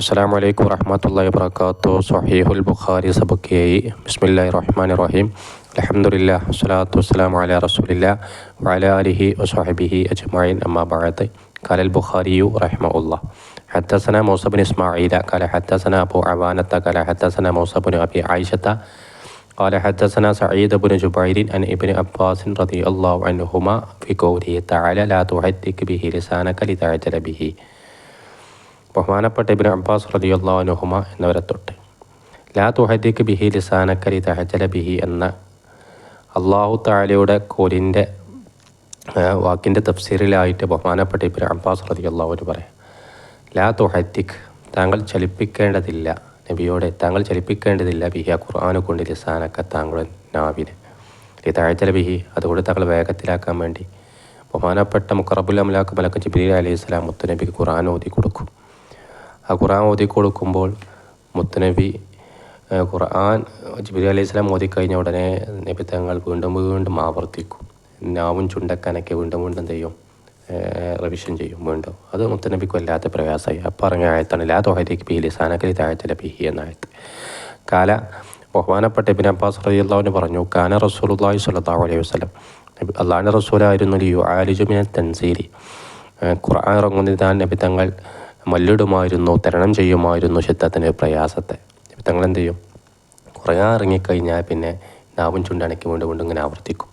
അസ്സാം വലൈക്കും വറഹമത്തല്ലാ വാത്തു സഹീഹുൽ ബുഖാരി സബക്കിയായി ബിസ്മില്ലാഹി റഹ്മാൻ റഹീം അലഹമുല്ല വസ്സലാത്തു വസ്സലാം അല റസൂലില്ല വഅല അലിഹി വസ്ഹബിഹി അജ്മഈൻ അമ്മാ ബഅദ് قال البخاري رحمه الله حدثنا موسى بن إسماعيل قال حدثنا أبو عوانة قال حدثنا موسى بن أبي عائشة قال حدثنا سعيد بن جبير عن ابن عباس رضي الله عنهما في قوله تعالى لا تحدث به لسانك لتعجل به ബഹുമാനപ്പെട്ട ഇബിൻ അബ്ബാസ് അൻഹുമ എന്നവരെ തൊട്ട്. ലാ തുഹദിക്ക് ബിഹി ലിസാനക്കരി തഹജല ബിഹി എന്ന അള്ളാഹു താലയുടെ കോലിന്റെ വാക്കിന്റെ തഫ്സീറിലായിട്ട് ബഹുമാനപ്പെട്ട ഇബിൻ അബ്ബാസ് റളിയല്ലാഹു പറയാം ലാ തുഹദിക്ക് താങ്കൾ ചലിപ്പിക്കേണ്ടതില്ല നബിയോടെ താങ്കൾ ചലിപ്പിക്കേണ്ടതില്ല ബിഹി ആ ഖുർആാനെ കൊണ്ട് ലിസാനക്ക താങ്കളുടെ നാവിനെ. താഴ്ചല ബിഹി അതുകൊണ്ട് താങ്കൾ വേഗത്തിലാക്കാൻ വേണ്ടി ബഹുമാനപ്പെട്ട മുക്കറബുൽ അമലാക്ക് മലക്ക് ജിബ്രീൽ അലൈഹി സ്വലാം മുത്തനബിക്ക് ഖുർആൻ ഓതി കൊടുക്കും. ആ ഖുർആൻ ഓതി കൊടുക്കുമ്പോൾ മുത്തുനബി ഖുർആൻ ജിബ്രീൽ അലൈഹി സ്വലാം കഴിഞ്ഞ ഉടനെ നബി തങ്ങൾ വീണ്ടും വീണ്ടും ആവർത്തിക്കും. നാവും ചുണ്ടക്കനൊക്കെ വീണ്ടും വീണ്ടും ചെയ്യും. റിവിഷൻ ചെയ്യും വീണ്ടും. അത് മുത്തനബിക്ക് വല്ലാത്ത പ്രയാസമായി. അപ്പം പറഞ്ഞ ആയത്താണ് ലാ തൊഹരിക്ക് ബി ലിസാനക്കലി താഴത്തില പിഹി എന്ന ആയത്ത്. കാല ബഹുമാനപ്പെട്ട ഇബിൻ അബ്ബാസ് റളിയല്ലാഹുവിന് പറഞ്ഞു കാന റസൂലുള്ളാഹി സ്വല്ലല്ലാഹു അലൈഹി വസല്ലം. അള്ളാഹിന്റെ റസൂലായിരുന്നു ലിയു ആലിജുമിന തൻസീരി. ഖുർആൻ ഇറങ്ങുന്നതിനാൽ നബി തങ്ങൾ മല്ലിടുമായിരുന്നു തരണം ചെയ്യുമായിരുന്നു ശുദ്ധത്തിന്റെ പ്രയാസത്തെ. തങ്ങൾ എന്ത് ചെയ്യും കുറയാൻ ഇറങ്ങിക്കഴിഞ്ഞാൽ പിന്നെ നാവും ചുണ്ടണക്കി വീണ്ടും വീണ്ടും ഇങ്ങനെ ആവർത്തിക്കും.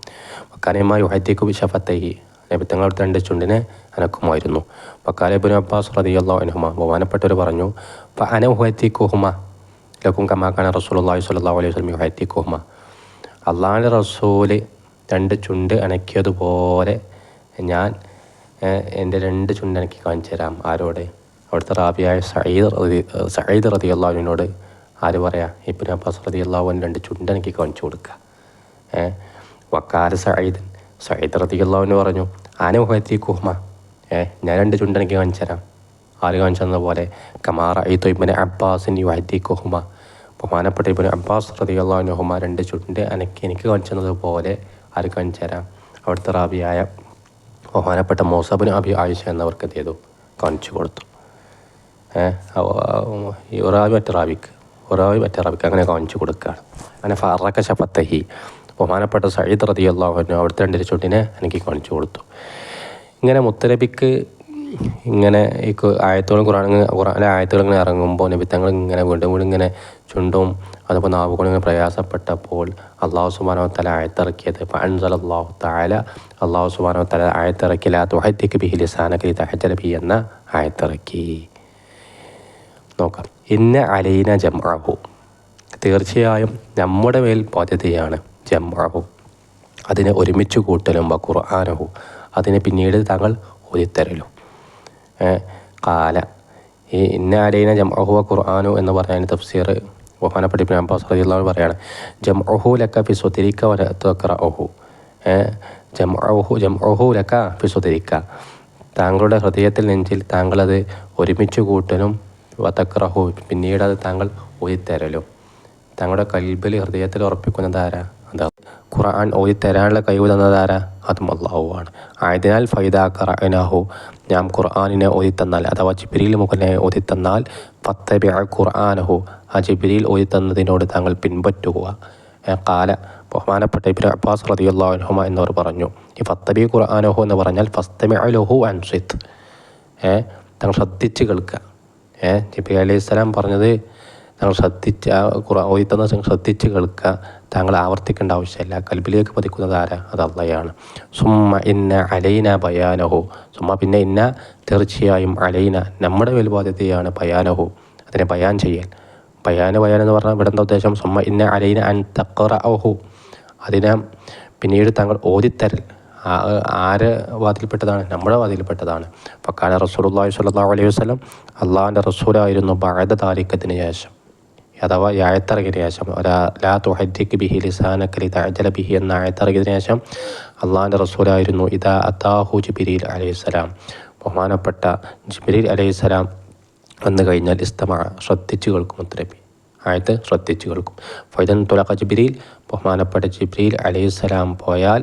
വക്കാനമായി ഉഹത്തേക്ക് വിശഫത്തേക്ക് നബി അവിടുത്തെ രണ്ട് ചുണ്ടിനെ അനക്കുമായിരുന്നു. വക്കാലബിൻ അബ്ബാസ് റതിയല്ലാ അനുഹുമ ബഹുമാനപ്പെട്ടവർ പറഞ്ഞു അപ്പം അന ഉഹത്തേക്കുഹുമ ലക്കും കമാക്കാന റസൂലുള്ളാഹി സ്വല്ലല്ലാഹു അലൈഹി വസല്ലം ഉഹത്തേക്കുഹുമ അള്ളാഹിന്റെ റസൂൽ രണ്ട് ചുണ്ട് അനക്കിയതുപോലെ ഞാൻ എന്റെ രണ്ട് ചുണ്ട് അനക്കി കാണിച്ചു തരാം ആരോടെ? അവിടുത്തെ റാബിയായ സയ്യിദ് റതി സയ്യിദ് റതി അള്ളാഹുവിനോട് ആര് പറയാ ഞാൻ അബ്ബാസ് റതി അള്ളാഹുവിൻ രണ്ട് ചുണ്ടെനിക്ക് കാണിച്ചു കൊടുക്കുക ഏ? വക്കാര സയ്യിദ് സയ്യിദ് റതി അള്ളാഹുവിന് പറഞ്ഞു ആന മുഹത്തി കുഹ്മ. ഏ? ഞാൻ രണ്ട് ചുണ്ടെനിക്ക് കാണിച്ചു തരാം. ആര് കാണിച്ചു തന്ന പോലെ കമാർ ഈത്തു ഇബിന് അബ്ബാസിൻ യുഹത്തി കുഹ്മ. ബഹുമാനപ്പെട്ട ഇബിന് അബ്ബാസ് റതി അള്ളാഹുനുഹുമ രണ്ട് ചുണ്ട് എനിക്ക് എനിക്ക് കാണിച്ചു തന്നതുപോലെ ആര് കാണിച്ചു തരാം. അവിടുത്തെ റാബിയായ ബഹുമാനപ്പെട്ട മോസബിന് അബി ആയിഷ എന്നവർക്ക് ചെയ്തു? കാണിച്ചു കൊടുത്തു. ഒറാവി മറ്റേ റാബിക്ക് ഒറാവി മറ്റേ റാബിക്ക് അങ്ങനെ കാണിച്ചു കൊടുക്കുകയാണ് അങ്ങനെ ഫറക്ക ശപത്തഹി ബഹുമാനപ്പെട്ട സയ്യിദ് റതി അള്ളാഹുവിന് അവിടുത്തെ രണ്ട് ചുണ്ടിനെ എനിക്ക് കാണിച്ചു കൊടുത്തു. ഇങ്ങനെ മുത്തലബിക്ക് ഇങ്ങനെ ഈ ആയത്തുകളും ഖുറാൻ ഖുറാനിലെ ആയത്തുകൾ ഇങ്ങനെ ഇറങ്ങുമ്പോൾ നബിത്തങ്ങൾ ഇങ്ങനെ വീണ്ടും വീണ്ടും ഇങ്ങനെ ചുണ്ടും അതുപോലെ നാവുകളും ഇങ്ങനെ പ്രയാസപ്പെട്ടപ്പോൾ അള്ളാഹു സുബാനോ തല ആയത്തിറക്കിയത് അൻസൽ അള്ളാഹു താല അള്ളാഹു സുബാനോ തല ആയത്തിറക്കി ലാ തുഹദ്ദിക്ക് ബിഹി ലിസാനക്ക് തഹജല ബി എന്ന ആയത്തിറക്കി. നോക്കാം. ഇന്ന അലൈന ജംഅഹു തീർച്ചയായും നമ്മുടെ മേൽ ബാധ്യതയാണ് ജംഅഹു അതിനെ ഒരുമിച്ച് കൂട്ടലും ഖുർആാനഹു. അതിനെ പിന്നീട് താങ്കൾ ഓതിത്തരലും കാല. ഈ ഇന്ന അലൈന ജംഅഹു ഖുർആാനു എന്ന് പറയാൻ തഫ്സീർ ബഹുമാനപ്പെട്ട ഇബ്നു അബ്ബാസ് റളിയല്ലാഹു പറയാണ് ജംഅഹു ലക ഫി സുദരിക വ തഖറഅഹു ജംഅഹു ജംഅഹു ലക ഫി സുദരിക താങ്കളുടെ ഹൃദയത്തിൽ നെഞ്ചിൽ താങ്കളത് ഒരുമിച്ച് കൂട്ടലും വതക്രഹു പിന്നീട് അത് താങ്കൾ ഓതിത്തരലും. താങ്കളുടെ കൽബിൽ ഹൃദയത്തിൽ ഉറപ്പിക്കുന്നത് ആരാ? അതാ. ഖുർആൻ ഓതിത്തരാനുള്ള കഴിവ് തന്നത് ആരാ? അതും അള്ളാഹുവാണ് ആയതിനാൽ ഫൈദ ഖുർആനാഹു ഞാൻ ഖുർആാനിനെ ഓതിത്തന്നാൽ അഥവാ ജിബിരിയിൽ മുഖനെ ഓതിത്തന്നാൽ ഫത്തബി ഖുർആാനഹു. ആ ജിബിരിയിൽ ഓതിത്തന്നതിനോട് താങ്കൾ പിൻപറ്റുക. കാല ബഹുമാനപ്പെട്ട ഇബ്നു അബ്ബാസ് അൻഹുമ എന്നവർ പറഞ്ഞു. ഈ ഫത്തബി ഖുർആാനഹു എന്ന് പറഞ്ഞാൽ ഫസ്തമി അലഹു അൻസിത്ത് ഏ താങ്കൾ ശ്രദ്ധിച്ച് കേൾക്കുക. ഏ ജിബി അലൈഹി സ്വലാം പറഞ്ഞത് താങ്കൾ ശ്രദ്ധിച്ച് ആ ഖുറാൻ ഓതി തന്ന ശ്രദ്ധിച്ച് കേൾക്കുക. താങ്കൾ ആവർത്തിക്കേണ്ട ആവശ്യമില്ല. കൽബിലേക്ക് പതിക്കുന്നത് ആരാ? അത് അള്ളയാണ്. സുമ്മ ഇന്ന അലൈന ഭയാനഹോ സുമ്മ പിന്നെ ഇന്ന തീർച്ചയായും അലൈന നമ്മുടെ മേൽബാധ്യതയാണ് ബയാനഹു. അതിനെ ബയാൻ ചെയ്യൽ. ബയാന് ബയാൻ എന്ന് പറഞ്ഞാൽ ഇവിടെ എന്താ ഉദ്ദേശം? സുമ്മ ഇന്ന അലൈന അൻ തക്കറ ഓഹോ അതിനെ പിന്നീട് താങ്കൾ ഓതിത്തരൽ. ആര് വാതിൽപ്പെട്ടതാണ്? നമ്മുടെ വാതിൽപ്പെട്ടതാണ്. ഫക്കാന റസൂലുള്ളാഹി സ്വല്ലല്ലാഹു അലൈഹി വസല്ലം അള്ളാഹിന്റെ റസൂലായിരുന്നു ബഅദ താലിക്കത്തിന് ശേഷം. അഥവാ ആയത്തിറങ്ങിയതിന് ശേഷം. ഒരാ ലാ തുഹദ്ദിക്ക് ബിഹി ലിസാനക്കലി താജല ബിഹി എന്ന ആയത്തിറങ്ങിയതിന് ശേഷം അള്ളാഹിന്റെ റസൂലായിരുന്നു ഇതാ അത്താഹു അലൈഹി അലൈഹിസ്സലാം ബഹുമാനപ്പെട്ട ജിബിരിൽ അലൈഹിസ്സലാം വന്നു കഴിഞ്ഞാൽ ഇസ്തമ ശ്രദ്ധിച്ചു കേൾക്കും ഉത്തരപ്പി ആയത്ത് ശ്രദ്ധിച്ചു കേൾക്കും ഫൈദൻ തുലഖ ജിബിരിൽ ബഹുമാനപ്പെട്ട ജിബ്രീൽ അലൈഹിസ്സലാം പോയാൽ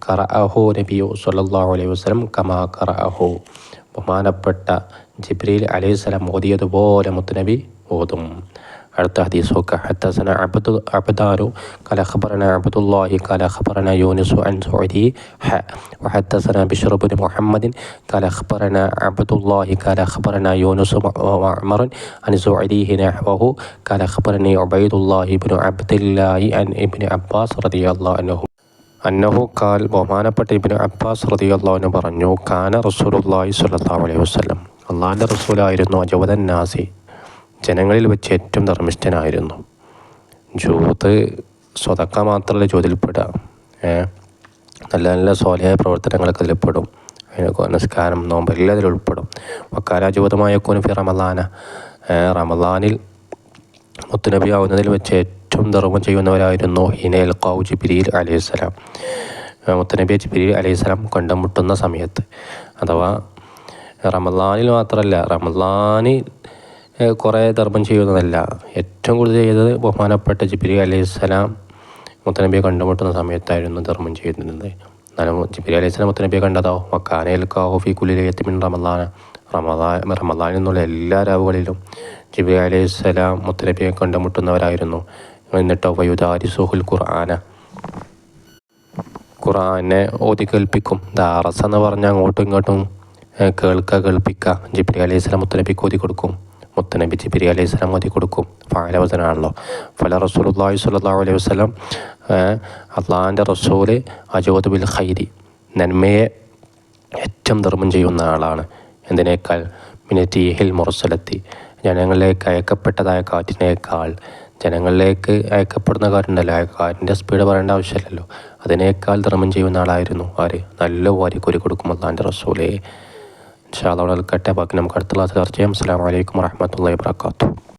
കറ അഹു നബിയു സല്ലാഹു അലൈഹി വസ്ലം കമാ കറ അഹു ബഹുമാനപ്പെട്ട ജിബ്രീൽ അലൈഹി സ്വലം ഓതിയതുപോലെ മുത്തുനബി ഓതും. അടുത്ത ഹദീസ് ഒക്കെ ഹത്തസന അബ്ദു അബ്ദാരു കല ഖബറന അബ്ദുല്ലാഹി കല ഖബറന യൂനിസു അൻ സുഅദി ഹ. വഹത്തസന ബിഷ്റുബിൻ മുഹമ്മദിൻ കല ഖബറന അബ്ദുല്ലാഹി കല ഖബറന യൂനിസു വഅമറൻ അൻ സുഅദിഹി നഹ്വഹു കല ഖബറനി ഉബൈദുല്ലാഹി ഇബ്നു അബ്ദില്ലാഹി അൻ ഇബ്നു അബ്ബാസ് റളിയല്ലാഹു അൻഹു. അന്നഹു കാൽ ബഹുമാനപ്പെട്ട ഇബിന് അബ്ബാസ് റതി റതിയല്ലാവിന് പറഞ്ഞു കാന റസൂലുല്ലാഹി സ്വല്ലല്ലാഹു അലൈഹി വസ്ലം അള്ളാഹിന്റെ റസൂലായിരുന്നു അജവദൻ നാസി ജനങ്ങളിൽ വെച്ച് ഏറ്റവും ധർമ്മിഷ്ഠനായിരുന്നു. ജൂത്ത് സ്വതക്ക മാത്രമല്ല ജോതിൽപ്പെടുക നല്ല നല്ല സ്വാലിയായ പ്രവർത്തനങ്ങളൊക്കെ അതിൽപ്പെടും നിസ്കാരം നോമ്പ് എല്ലാം അതിൽ ഉൾപ്പെടും. വക്കാരാജൂതമായ കുനുഫി റമലാന റമലാനിൽ മുത്തുനബി ആവുന്നതിൽ വെച്ച് ഏറ്റവും ധർമ്മം ചെയ്യുന്നവരായിരുന്നു ഹിനൽ ഖൗ ജിബിരിയിൽ അലൈഹിസ്സലാം. മുത്തനബി ജിബിരിൽ അലൈഹിസ്സലാം കണ്ടുമുട്ടുന്ന സമയത്ത് അഥവാ റമദാനിൽ മാത്രമല്ല റമദാനിൽ കുറേ ധർമ്മം ചെയ്യുന്നതല്ല ഏറ്റവും കൂടുതൽ ചെയ്തത് ബഹുമാനപ്പെട്ട ജിബിരി അലൈഹിസ്സലാം മുത്തനബിയെ കണ്ടുമുട്ടുന്ന സമയത്തായിരുന്നു ധർമ്മം ചെയ്യുന്നത്. എന്നാലും ജിബിരി അലൈഹിസ്സലാം മുത്തനബിയെ കണ്ടതോ? വക്കാനയിൽ കാഹുഫി കുലിലയത്തിമിൻ റമദാന. റമദാൻ റമദാനിൽ നിന്നുള്ള എല്ലാ രാവുകളിലും ജിബി അലൈഹിസ്സലാം മുത്തനബിയെ കണ്ടുമുട്ടുന്നവരായിരുന്നു. എന്നിട്ടോ വയുദാരി സുഹുൽ ഖുർആന. ഖുർആനെ ഓതി കേൾപ്പിക്കും. ദാറസ് എന്ന് പറഞ്ഞാൽ അങ്ങോട്ടും ഇങ്ങോട്ടും കേൾക്കുക കേൾപ്പിക്കുക ജിബ്രി അലൈഹി സ്വലാം മുത്തനബിക്ക് ഓതി കൊടുക്കും. മുത്തനബി ജിബ്രി അലൈഹി സ്വലാം ഓതി കൊടുക്കും. ഫാലവചനാണല്ലോ ഫല റസൂലുള്ളാഹി സ്വല്ലാ അലൈഹി വസ്ലം അള്ളാഹിന്റെ റസൂൽ അജോദ് ബിൽ ഖൈരി. നന്മയെ ഏറ്റവും ധർമ്മം ചെയ്യുന്ന ആളാണ്. എന്തിനേക്കാൾ? മിനറ്റീഹിൽ മുറസലത്തി ജനങ്ങളിലേക്ക് അയക്കപ്പെട്ടതായ കാറ്റിനേക്കാൾ ജനങ്ങളിലേക്ക് അയക്കപ്പെടുന്ന കാറ്റുണ്ടല്ലോ ആ കാറ്റിന്റെ സ്പീഡ് പറയേണ്ട ആവശ്യമില്ലല്ലോ. അതിനേക്കാൾ ധർമ്മം ചെയ്യുന്ന ആളായിരുന്നു ആര്? നല്ല വാരി കൊരി കൊടുക്കും അള്ളാന്റെ റസൂലേ. ഇൻഷാ ബാക്കി നമുക്ക് അടുത്ത ക്ലാസ് ചർച്ച ചെയ്യാം. അസ്സാം വലൈക്കും വാഹമത്തല്ലാ വാത്തു